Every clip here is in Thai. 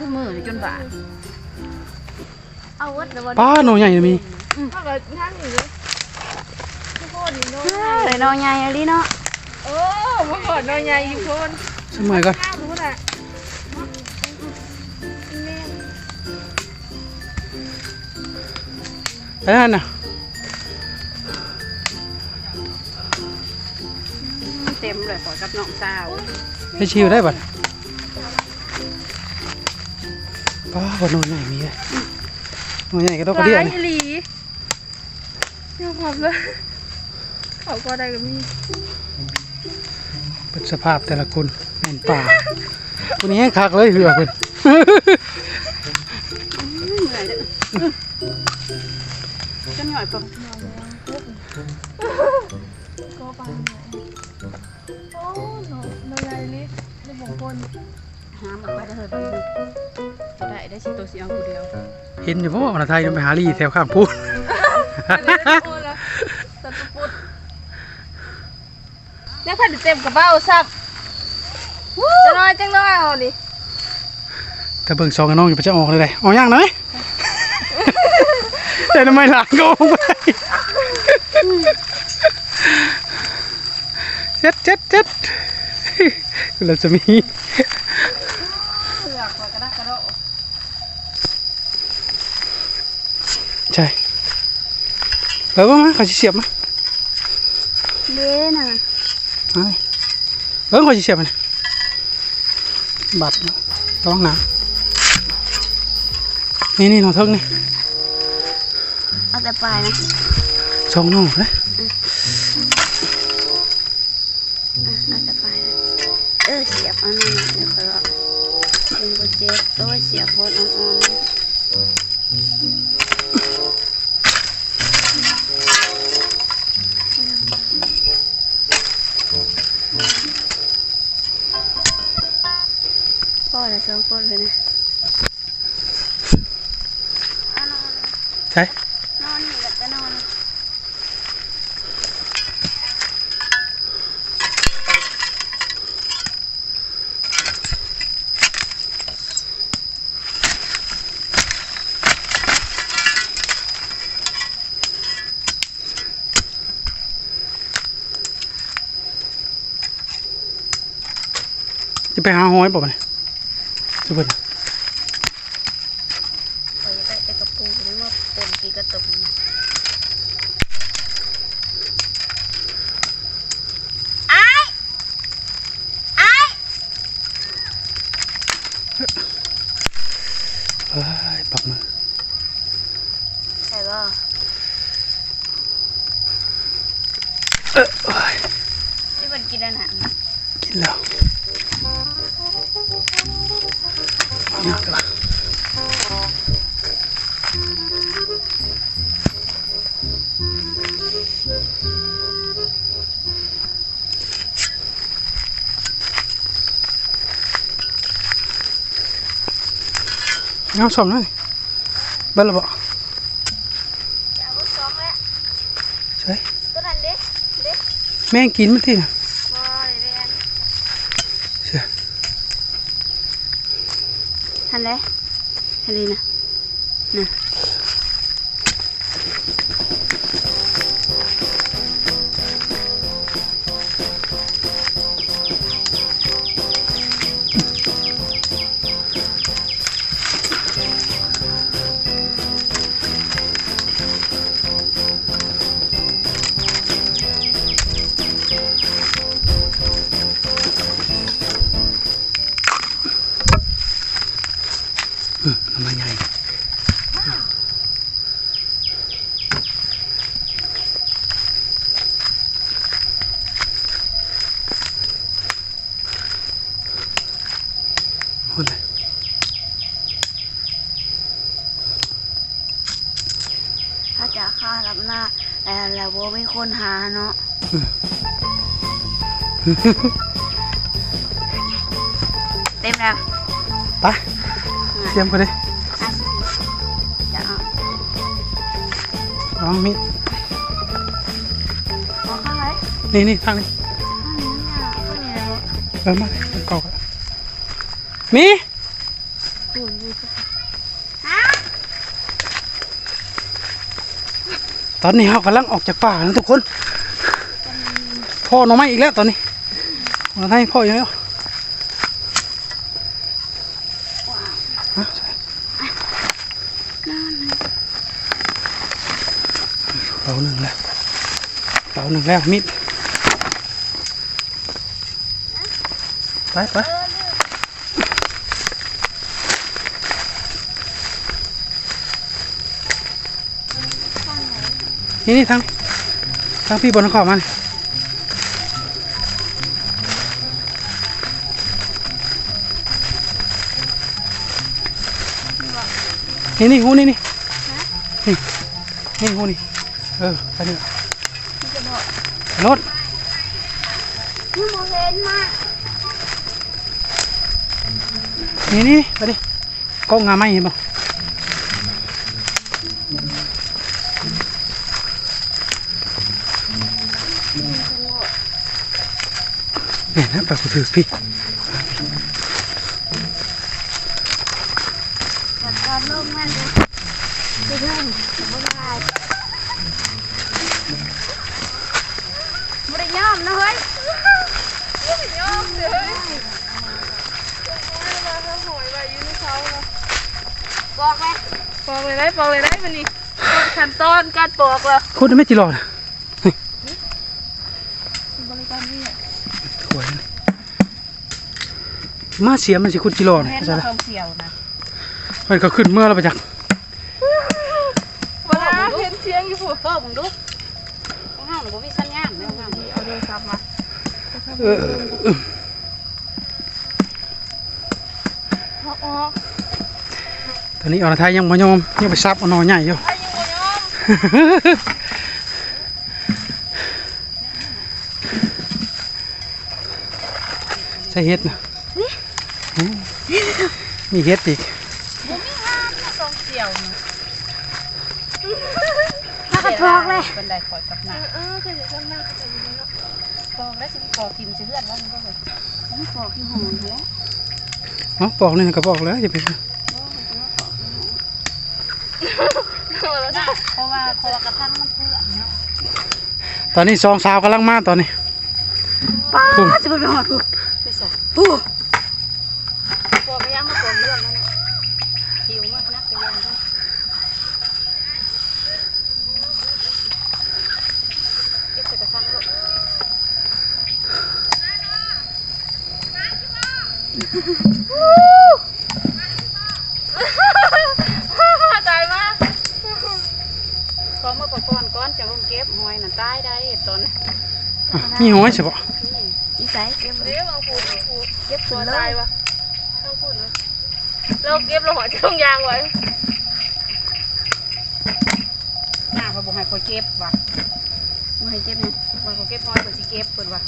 ทุกมือจนบาดเอาวัดแล้ววันป้าหน่อใหญ่มี ถ้าเกิดท่านอยู่เลยทุกคนนี่น้นเลยนอนใหญ่อะลิเนาะเออมาก่อนนอนใหญ่ทุกคนสมัยก่อนข้าวรู้น่ะไอ้นั่นน่ะเต็มเลยขอกับน้องสาวให้ชิวได้บัด ป้าบ่หน่อใหญ่มีเลยหน่อใหญ่ก็ต้องกระเดียร้ายนี่อีหลียอมรับเลยเขาก็ได้กับมีเป็นสภาพแต่ละคนแม่นป่าคนนี้แห้งคักเลยเหือเพิ่นเหนื่อยเด้อจะหน่อยปะก็ไปโอ้หนูนอนใหญ่ลิในบงคน หามาไปได้เถอะบ่ได้ได้สิตัวสิเอาผู้เดียวเห็นอยู่เพราะว่าวันไทยไปหาลี่แถวข้างพูนอันนี้ได้โอ้ละสัตว์ปุดเนี่ยพันเต็มกระเป๋าซับจะน้อยจังน้อยเอาดิแต่เบิ่งซองกับน้องอยู่ไปจะออกเลยได้ออกย่างหน่อยแต่ทำไมหลังก็ออกไปเจ็ดเจ็ดเจ็ดเราจะมี เสือกกระดักกระโดด ใช่เออว่ามาเขาจะเสียบมาเด้น่ะเอาดิเบิ้งเขาจะเสียบมันบัตรระวังหนานี่นี่น้องเทิงนี่เอาแต่ปลายนะสองน้องเลยเอาแต่ปลายนะเออเสียบอันนั้นน่ะเดี๋ยวค่อยว่าเป็นโปรเจกต์โอ้ยเสียบโพดอ่อนๆ ใช่นอนนี่แหละนอนจะไปหาหอยป่ะเนี่ยจะเปิด เออได้แต่กระปูนี่มาปนกีกระตุกนะไอ้ไอ้ เอ้ยปักมือ ใช่ป่ะ เออเอ้ย ที่มันกินอาหาร กินแล้ว เอาหนักละน้ำส้มหน่อย ทันเลยฮันเลยนะน่ะ คนหาเนาะเต็มแล้วไปเตรียมกันเลยห้าสิบจะเอาระวังมีดมองข้างไหนนี่นี่ทางนี้ข้างนี้อะข้างนี้แล้วเออมาเลยเกาะกันมี ปูนดูสิ ฮะ ตอนนี้เรากำลังออกจากป่านะทุกคน พ่อหน่อไม้อีกแล้วตอนนี้มาให้พ่ออีกแล้วเสาหนึ่งแล้วเสาหนึ่งแล้วมิดไปไป นี่นี่ทางทางพี่บนขอบมันนี่นี่หูนี่นี่นี่นี่หูนี่เออไปนี่รถนี่โมเห็นมากนี่นี่ไปดิกล้องงาไม้เห็นป่ะ เนี่ยนะไปกูถือพี่จัดการลงมันเลยไปเรื่องบ่ได้บ่ได้ยอมนะเฮ้ยยอมเลยมาทำหอยไว้ยืนเขาเนาะบอกเลยปอกเลยได้ปอกเลยได้มันนี่ขั้นตอนการปอกแล้วคุณไม่จีรอนะ บริการนี่ ถ วยนะมาเสียมันสิคุณจีรอนะเห็นเข้าใจว่าละเขาเสียวนะมันก็ขึ้นเมื่อเราไปจากเวลาเห็นเสียงอยู่ผู้โทษมึงดูของเฮาน่ะบ่มีสัญญาณแม่ของเฮาเอาโทรศัพท์มาเออเออเอาออกตอนนี้อรไทยยังไม่ยอมยังไปซับเอาหนอใหญ่อยู่ ไอ้ยังบ่ยอม ใช่เฮ็ดนะอืมมีเฮ็ดอีกบ่มีงานมาต้องเสียวนี่ถ้ากระทอกเลยเป็นได้คอยกับหน้าเออคือจะทำหน้าก็จะอยู่เนาะปอกแล้วสิปอกทิมสิเพื่อนว่ามันก็เลยมันบอกอยู่ห้องนั่นแหละเนาะบอกเลยก็บอกแล้วอย่าไปเพราะว่าเพราะว่ากระทั่งมันเปื้อนเนาะตอนนี้สองสาวกำลังมาตอนนี้ป้าพุ่งจะไปหอดกูไม่ใช่ ผู้ปอกไม่ยังมาปอกเรื่องแล้วนะหิวมากนักไปยังนะเก็บใส่กระทั่งลูกตายมากก็เมื่อก่อนก้อนจะลงเก็บหอยน่ะตายได้ตอนอะมีหัวใช่ปะอีสายเก็บเดี๋ยวบางปูบาปู ก็บตัตัววตาตายยวะต้องพูดเลยเราเก็บเราหัวช่องยางไว้หน้าเขาบอกให้คอยเก็บว่ะบ่ให้เก็บนะว่าเขาเก็บน้อยกว่าสิเก็บเพิ่นว่ะ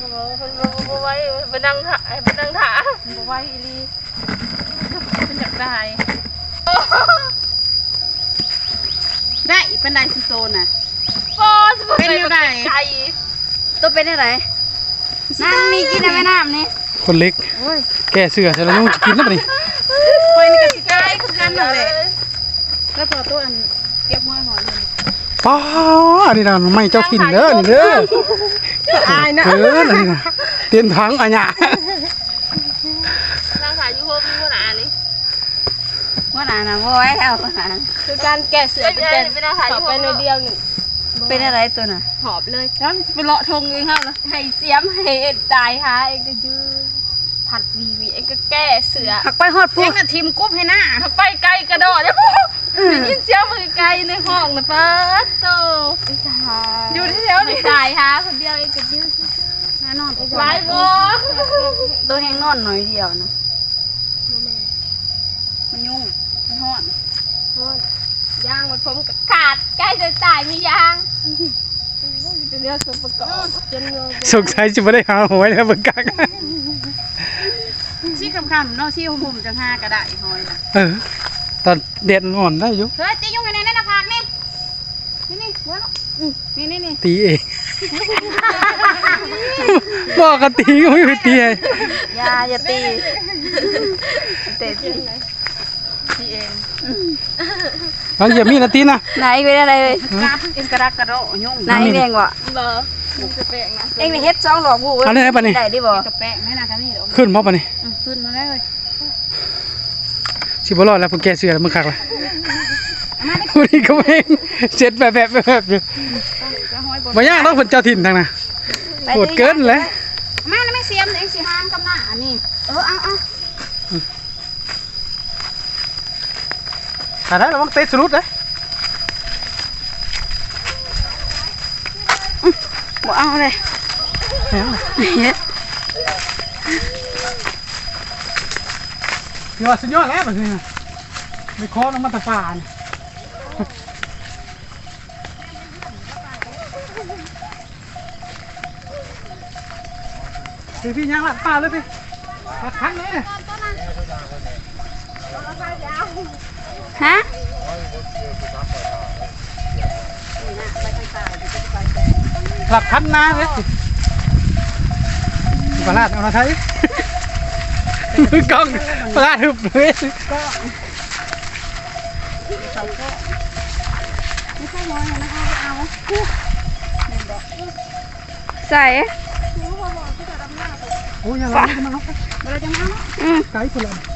มันมันไว้ไปนั่งถ่าไปนั่งถ่ามันบ่ไหวอีหลีเป็นอยากได้ได้เป็นได้สิโตน่ะโอ้สมเป็นอยู่ไหนไก่ตัวเป็นอะไร น้ำมีกินได้ไหมน้ำนี่คนเล็กโอ้ยแก่เสื้อเสร็จแล้วนุ่งจะกินแล้วปะนี่คอยนี่ก็สิไก่คือกันนั่นแหละแล้วพอตัวอันเก็บหอยหอยนี่ป้าอันนี้นะไม่เจ้าถิ่นเด้อนี่เด้ออายนะเอออันนี้นะเตียนถังอันเนี้ยนั่งถ่ายยูโฮมีขนาดนี้ว่าหนาน่ะบ่ไหวแล้วว่าหนาคือการแกะเสือเป็นแกะเป็นอาหารไปในเดียวหนึ่ง เป็นอะไรตัวน่ะหอบเลยแล้วไปเลาะทงเองครับนะให้เสียมให้เอ็ดตายฮะเองก็ยืนผัดวีวีเองก็แก้เสือหักไปฮอดพวกน่ะทีมกุ๊บให้หน้าถ้าไปไกลกระโดดเนี่ยได้ยินเสียงมือไกลในห้องนะป้าโตอยู่ที่แถวนี่ตายฮะคนเดียวเองก็ยืนแน่นอนไล่บอตัวแห้งนอนหน่อยเดียวนะมันยุ่งมันฮ้อน ยางมันผมกับขาดใกล้จะตายมียางจะเลือกส่วนประกอบจนงงสงสัยจะไม่ได้หาหวยแล้วเบิ่งกักซี่คำๆเนาะซี่หุ่มๆจังห้ากระได้หอยน่ะเออตอนเด็ดอ่อนได้อยู่เฮ้ยตียุ่งให้ในนั่นนะพากนี่นี่นี่หัวเนาะนี่นี่นี่ตีเองบอกกันตีก็ไม่ไปตีให้อย่าอย่าตีเตะที่พี่ เองบางอย่ามีนาทีนะ ไหนเป็นอะไรเลยอินกระดักกระโดดยุ่งไหนเองวะเหรอมันจะแปลกนะเองนี่เฮ็ดซองหลอกผู้เอาได้ไหมปะนี่ได้ดิบ่กระแปลกไม่น่ากันนี่หรอกขึ้นมาปะนี่ขึ้นมาได้เลยสิบรอดแล้วพวกแกเสือแล้วมึงคักละวันนี้ก็เองเจ็ดแบบแบบแบบอยู่จะห้อยบนบ่ยากต้องผลเจ้าถิ่นทางน่ะโหดเกินเลยมาแล้วไม่เสียมเองสิห้างกับหน้านี่เออเอาเอา ถ้าได้ระวังเตะสลุดเลยบ่เอาเลยเฮ็ดยอดสุดยอดแล้วแบบนี้ไม่คอน้ำมันตะฟานพี่พี่ยังหลับตาเลยพี่ตัดทันเลย ฮะหลับทันนาเลยประหลาดเอามาใช้มือกล้องประหลาดฮึบเลยใส่โอ้ยอย่าร้องมันเอาไปเราจะมาอืมไกลคนละเอาไปก่อนนั่งมาจะสิล้มนะไปก่อนพ่อจันเริ่มทดเด็กอะไรกูเราจะมีเอามาเขาจะแบกคนเ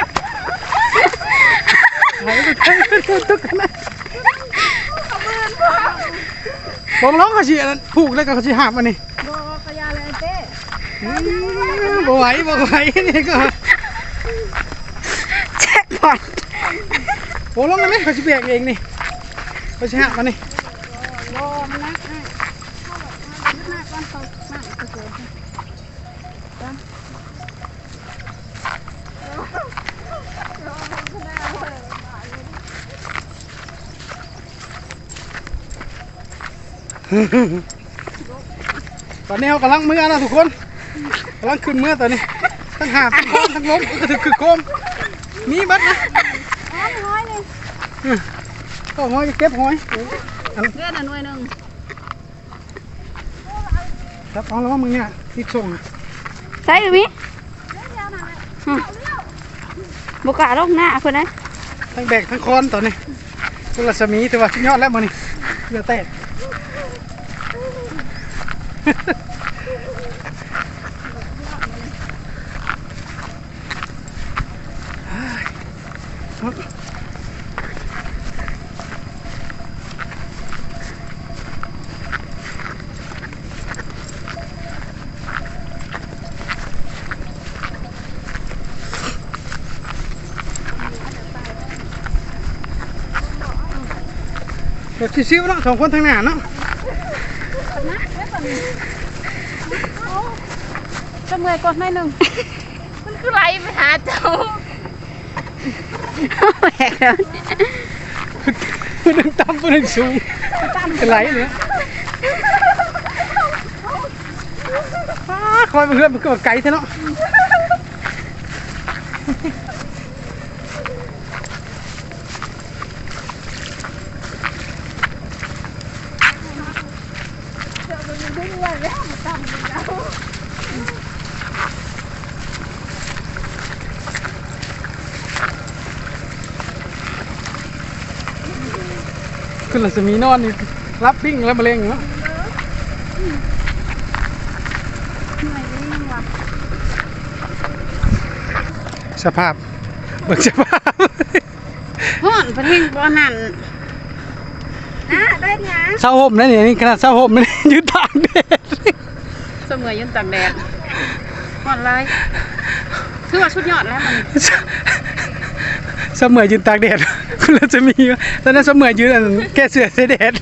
ตุ๊กนะปลงลงเขาจะผูกแล้วก็เขาจะหาบมันนี่บ่กระยาเลยเต้บ่ไหวบ่ไหวนี่ก็แจ็คพอตปลงลงเลยไหมเขาจะแบกเองนี่เขาจะหาบมันนี่ บ่มันนักให้นักก่อนเขานักก็เกิด ตอนนี้เขากำลังเมื่อนะทุกคนกำลังขึ้นเมื่อตอนนี้ ทั้งหาบทั้งโค้งทั้งล้มก็ถึงคือโค้งมีบัดนะห้อยนี่ก็หอยเก็บหอยเพื่อนอะหน่วยหนึงครับเอาแล้วว่ามึงเนี่ยติดส่งใส่หรือมิอืมบ่กล้าลงหน้าเพิ่นนะทั้งแบกทั้งคอนตอนนี้ตุลสมีแต่ว่าสุดยอดแล้วมันนี่เหลือแต่แบบชิวๆเนา จะเมื่อยก่อนหน่อยหนึงมันคือไรไปหาเจ้าแหวกแล้วผู้หนึ่งต่ำผู้หนึ่งสูงเป็นไรเนี่ยอ้าคอยมาเพื่อนมันก็ไกลเท่าเนาะ คุณลัสมีนอนนี่รับปิ้งแล้วมะเร็งเนาะสภาพเบิกสภาพฮ้อนประเทศบ่นั่นอะได้หยังเศร้าห่มนะเนี่ยนี่ขนาดเศร้าห่มไม่ได้ยืดตากแดดเสมอยืนตากแดดฮ้อนไรคือว่าชุดยอดแล้วมันเสมอยืนตากแดด เราจะมีตอนนั้นเสมอยืนแก้เสือเส่แดด